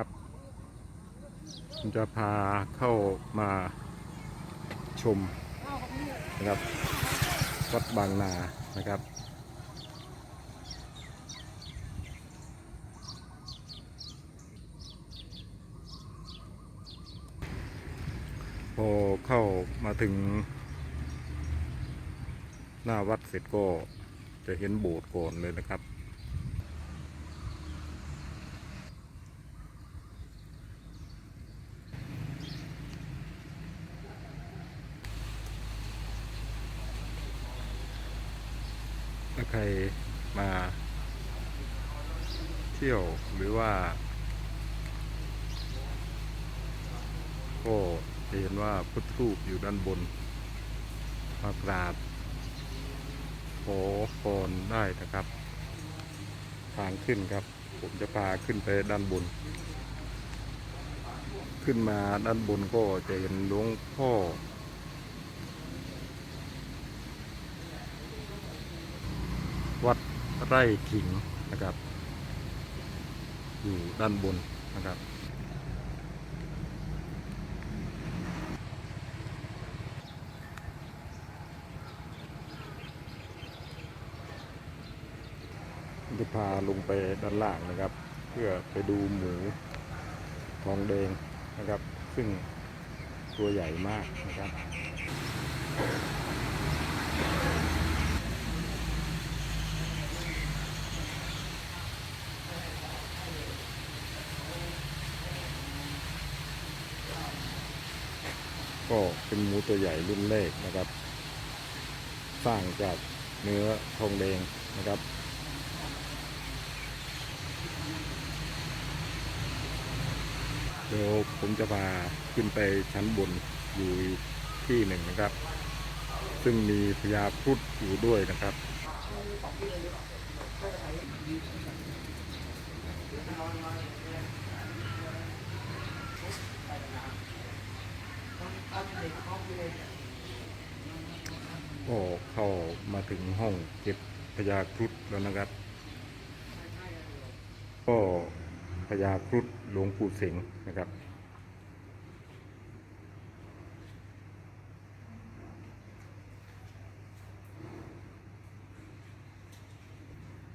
ครับผมจะพาเข้ามาชมนะครับวัดบางนานะครับ พอเข้ามาถึง หน้าวัดเสร็จก็จะเห็นโบสถ์ก่อนเลยนะครับ ถ้าใครมาเที่ยว หรือว่า ก็จะเห็นว่าพุทธรูปอยู่ด้านบนมากราบขอพรได้นะครับ ทางขึ้นครับ ผมจะพาขึ้นไปด้านบน ขึ้นมาด้านบนก็จะเห็นหลวงพ่อวัดไร่ขิงนะครับ อยู่ด้านบนนะครับจะพาลงไปด้านล่างนะครับ เพื่อไปดูหมูทองแดงนะครับ ซึ่งตัวใหญ่มากนะครับ ก็เป็นหมูตัวใหญ่รุ่นแรกนะครับ สร้างจากเนื้อทองแดงนะครับ เดี๋ยวผมจะพาขึ้นไปชั้นบนอยู่ที่หนึ่งนะครับ ซึ่งมีพญาครุฑอยู่ด้วยนะครับ ก็เข้ามาถึงห้องเก็บพญาครุฑแล้วนะครับ ก็พญาครุฑหลวงปู่เสงนะครับ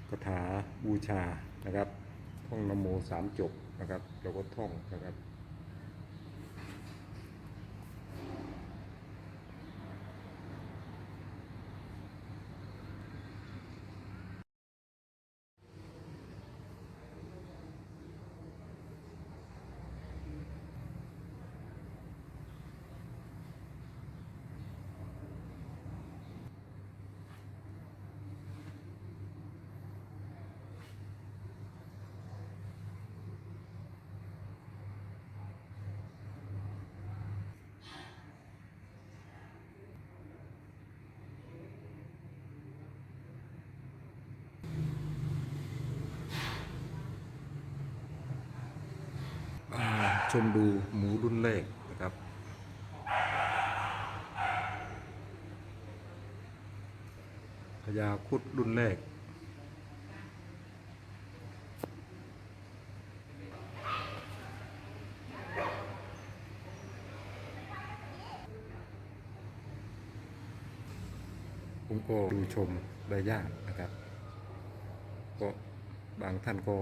คาถาบูชานะครับ ท่องนโมสามจบนะครับ แล้วก็ท่องนะครับ มา ชมดูหมูรุ่นแรกนะครับพญาคุดรุ่นแรก ผมก็ดูชมได้ยากนะครับ ก็บางท่านก็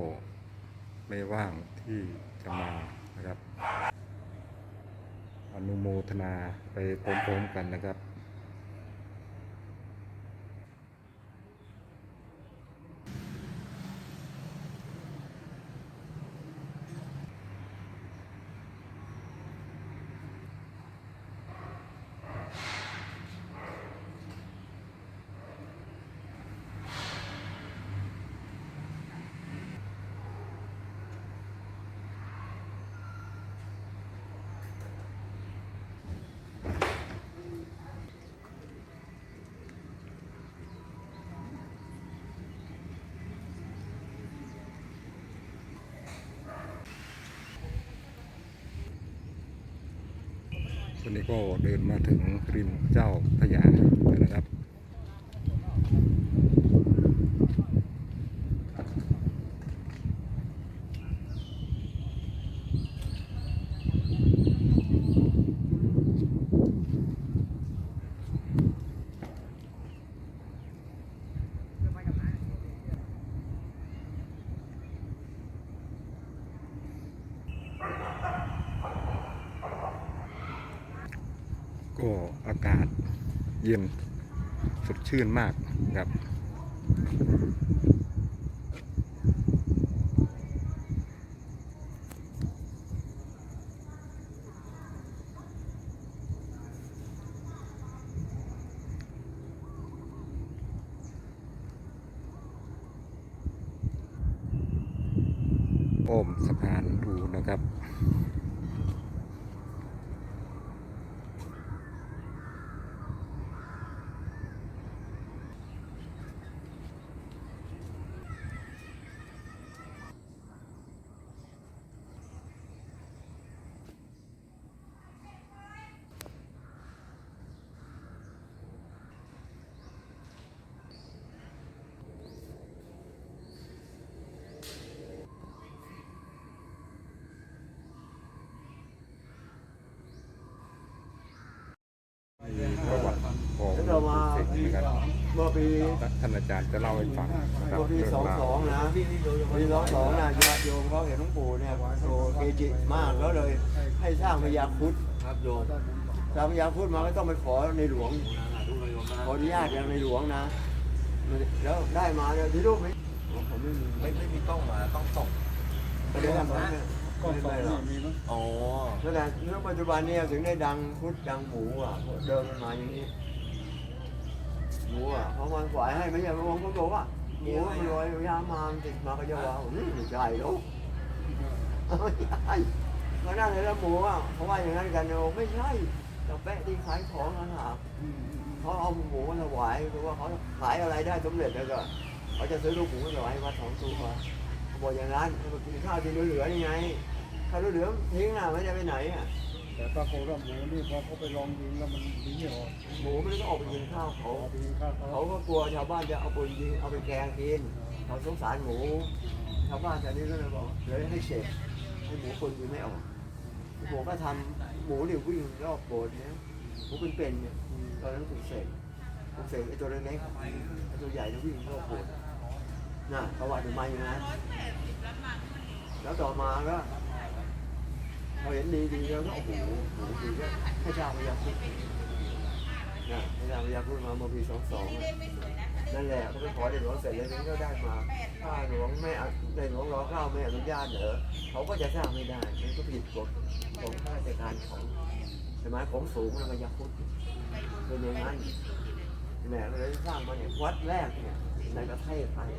ไม่ว่างที่จะมา อนุโมทนาไปพร้อมๆกันนะครับ วันนี้ก็เดินมาถึงริมเจ้าพระยาแล้วนะครับ ก็อากาศ เย็นสดชื่นมากครับ อ้อมสะพานดูนะครับ มีประวัติของหลวงปู่เสกนะครับ เมื่อ ปีท่านอาจารย์จะเล่าให้ฟังนะครับปีสองสองนะปีสองสองนะญาติโยมเขาเห็นหลวงปู่เนี่ยโตเกจิมากแล้วเลย ให้สร้างพญาครุดครับโยมสร้างพญาครุดมาก็ต้องไปขอในหลวงขออนุญาตอย่างในหลวงนะ แล้วได้มาเนี่ยที่รูปไหมผมไม่มีไม่ไม่มีกล้องมาต้องส่งไม่ได้ทำนะก็ไม่ได้หรอกอ๋อนั่นแหละเรื่องปัจจุบันเนี่ยถึงได้ดังพุทธดังหมูอะเดินมันมาอย่างนี้ หมูอะเพราะมันฝ่ายให้ไม่ใช่พระองค์ก็บอกว่าหมูมันลอยยามมามันติดมาก็จะว่าอืมไม่ใช่หรอกไม่ใช่ก็นั่นเลยแล้วหมูอะเพราะว่าอย่างนั้นกันเนอะไม่ใช่เราแปะที่ขายของนะฮะเขาเอาหมูมาถวายเพราะว่าเขาขายอะไรได้สำเร็จแล้วก็เขาจะซื้อลูกหมูมาถวายวัดสองตัวเขาบอกอย่างนั้นให้มากินข้าวที่เหลือๆนี่ไงข้าวเหลืองทิ้งน่ะไม่ได้ไปไหนอะ แต่ปรากฏว่าหมูนี่พอเขาไปลองยิงแล้วมันยิงไม่ออกหมูไม่ได้ออกไปกินข้าวเขาเอาไปยิงข้าวเขาเขาก็กลัวชาวบ้านจะเอาปืนยิงเอาไปแกงกินเขาสงสารหมูชาวบ้านแถวนี้ก็เลยบอกเลยให้เสร็จให้หมูปืนยิงไม่ออกหมูก็ทำหมูเนี่ยวิ่งรอบโบสถ์เนี่ยหมูเป็นเป็นๆเนี่ยตอนนั้นถูกเสกถูกเสกไอ้ตัวเล็กๆไอ้ตัวใหญ่เนี่ยวิ่งรอบโบสถ์น่ะประวัติมันมาอย่างนั้นแล้วต่อมาก็ พอเห็นดีดีๆแล้วก็โอ้โหหมูดีก็ให้ชาวพยาคุดนะให้ชาวพยาคุดมาเมื่อปีสองสองนั่นแหละเขาไปขอในหลวงเสร็จแล้วนี่ก็ได้มาข้าหลวงไม่ในหลวงรอเก้าไม่อนุญาตเหรอเขาก็จะสร้างไม่ได้มันก็ผิดกฎของข้าราชการของใช่ไหมของสูงแล้วพยาคุดเป็นอย่างนั้นแหละเลยสร้างมาเนี่ยวัดแรกเนี่ยในประเทศไทย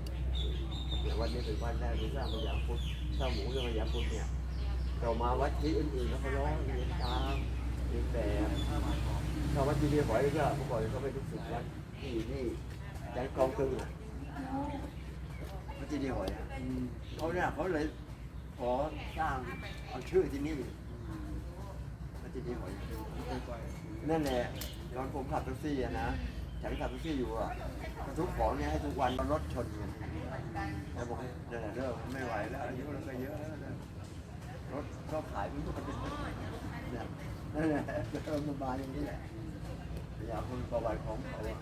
เนี่วัดนี้เป็นวัดแรกที่สร้างพยาคุดสร้างหมูด้วยพยาคุดเนี่ย ต่อมาวัดที่อื่นๆแล้วเขาร้องเรียนตามเรียนแบบถ้าวัดที่เรียนหอยก็เมื่อก่อนเขาไปทุกสุดวัดที่นี่ใจกองตึงอะวัดที่เรียนหอยเขาเนี่ยเขาเลยขอสร้างเอาชื่อที่นี่วัดที่เรียนหอยนั่นแหละตอนผมขับแท็กซี่นะฉันขับแท็กซี่อยู่อะทุกของเนี่ยให้ทุกวันรถชนกันแล้วบอกนั่นแหละเริ่มไม่ไหวแล้วอายุเราก็เยอะแล้ว นะรถก็ขายมันก็เป็นเนี่ยนั่นแหละเริ่มมาอย่างนี้แหละพยายามคุณประวัติของเขาอะ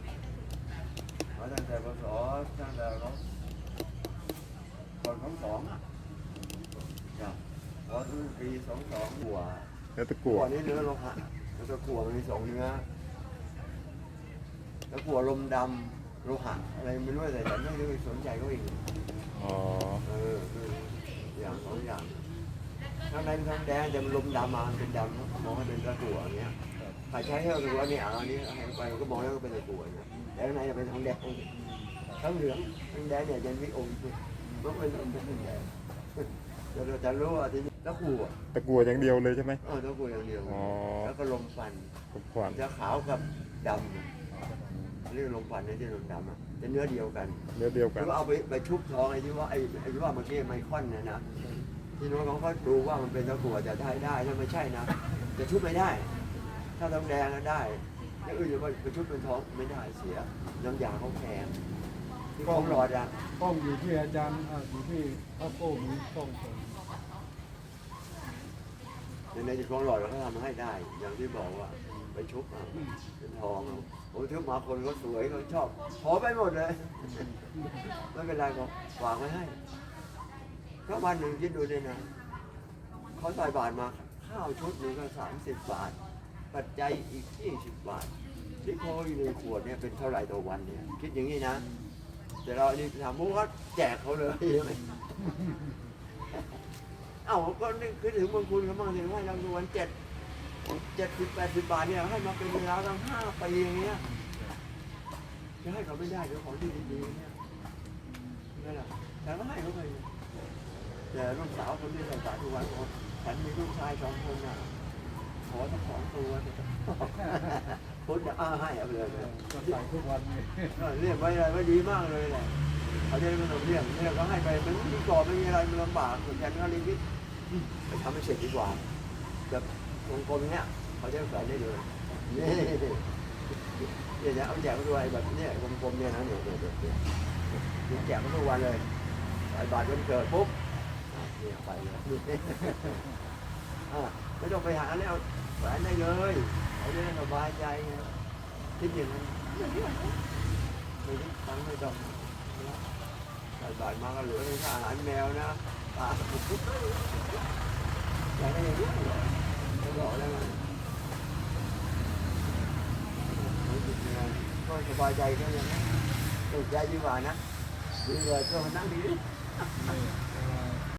มาตั้งแต่พศตั้งแต่เราก่อนของสองอะจ้ะพอถึงปีสองสองหัวแล้วตะหักั่ววนี้เนื้อโลหะแล้วก็ขัวมันมีสองเนื้อแล้วขัวลมดำโลหะอะไรไม่รู้แต่ฉันไม่ได้ไปสนใจเขาเองอ๋อเออคืออย่างสองอย่าง ข้างในเป็นทองแดงแต่มันลมดำมาเป็นดำมองให้เป็นตะกั่วอย่างเงี้ยใครใช้ให้เราดูว่าเนี่ยอาอันนี้ให้ไปก็มองแล้วก็เป็นตะกั่วเนี่ยแต่ข้างในจะเป็นทองแดงทั้งเหลืองทั้งแดงเนี่ยยังมีองค์อยู่มันเป็นองค์เป็นแดงเดียวเราจะรู้ว่าที่นี่ตะกั่วตะกั่วอย่างเดียวเลยใช่ไหมเออตะกั่วอย่างเดียวแล้วก็ลมฟันกับขวานจะขาวกับดำเรียกลมฟันในที่ลมดำอะจะเนื้อเดียวกัน เนื้อเดียวกัรืนอว่าเอาไปไปชุบทองไอ้ที่ว่าไอ้ไอ้ที่ว่าเมื่อกี้ไมคอนเนี่ยนะ ที่น้องเขาก็ดูว่ามันเป็นตะกั่วจะได้ได้ถ้าไม่ใช่นะจะชุบไม่ได้ ถ้าทองแดงก็ได้แล้วอื่นจะว่าไปชุบเป็นทองไม่ได้เสีย น้ำยาเขาแพงที่ของหลอดอะกล้องอยู่ที่อาจารย์อะอยู่ที่พระโก้มีกล้องผมในในที่ของหลอดเราก็ทำให้ได้ อย่างที่บอกว่าไปชุบเอาเป็นทองเอาโอ้ชุบมาคนก็สวยเขาชอบขอไปหมดเลยไม่เป็นไรก็วางไว้ให้ ก็วันหนึ่งคิดดูเนี่ยนะเขาใส่บาทมา ข้าวชุดหนึ่งก็สามสิบบาท ปัจจัยอีก20บบาท ที่โคอยู่ในขวดเนี่ยเป็นเท่าไหร่ต่อวันเนี่ย คิดอย่างนี้นะ แต่เราอันนี้ทำมุกก็แจกเขาเลยใช่ไหมเอ้าก็นึกคิดถึงบางคุณเขาบ้างสิให้รางวัลเจ็ดเจ็ดสิบแปดสิบบาทเนี่ยให้มาเป็นเวลาตั้งห้าปีอย่างเงี้ยจะให้เขาไม่ได้เดี๋ยวของดีๆเนี่ยไม่นแหละฉันก็ให้เขาไป แต่ลูกสาวคนที่ใส่บาตรทุกวันบอกฉันมีลูกชายสองคนน่ะขอทั้งสองตัวเถอะคนจะอ้าให้เอาไปเลยก็ใส่ทุกวันนี่เรียกไว้อะไรไว้ดีมากเลยแหละเขาจะไม่ต้องเรียกเรียกก็ให้ไปมันไม่มีกรอบไม่มีอะไรมันลำบากส่วนใหญ่ก็รีบไปทำให้เสร็จดีกว่าแบบวงกลมเนี้ยเขาจะใส่ได้เลยนี่เดี๋ยวจะเอาแจกมาด้วยแบบเนี้ยวงกลมเนี่ยนะเนี่ยเนี่ยเนี่ยเนี่ยแจกมาทุกวันเลยใส่บาทวันเกิดปุ๊บ เนี่ยไปเลยอะไม่ต้องไปหาแล้วแหวนได้เลยเขาจะได้สบายใจไงคิดอย่างนั้นอย่างนี้ไม่ได้ตังไม่ต้องใส่บาทมาก็เหลือค่าอาหารแมวนะปลาอยากได้ย่างนี้เหรอจะบอกแล้วมันก็สบายใจแค่นี้นะตกใจดีกว่านะดีเลยก็มานั่งดีดิ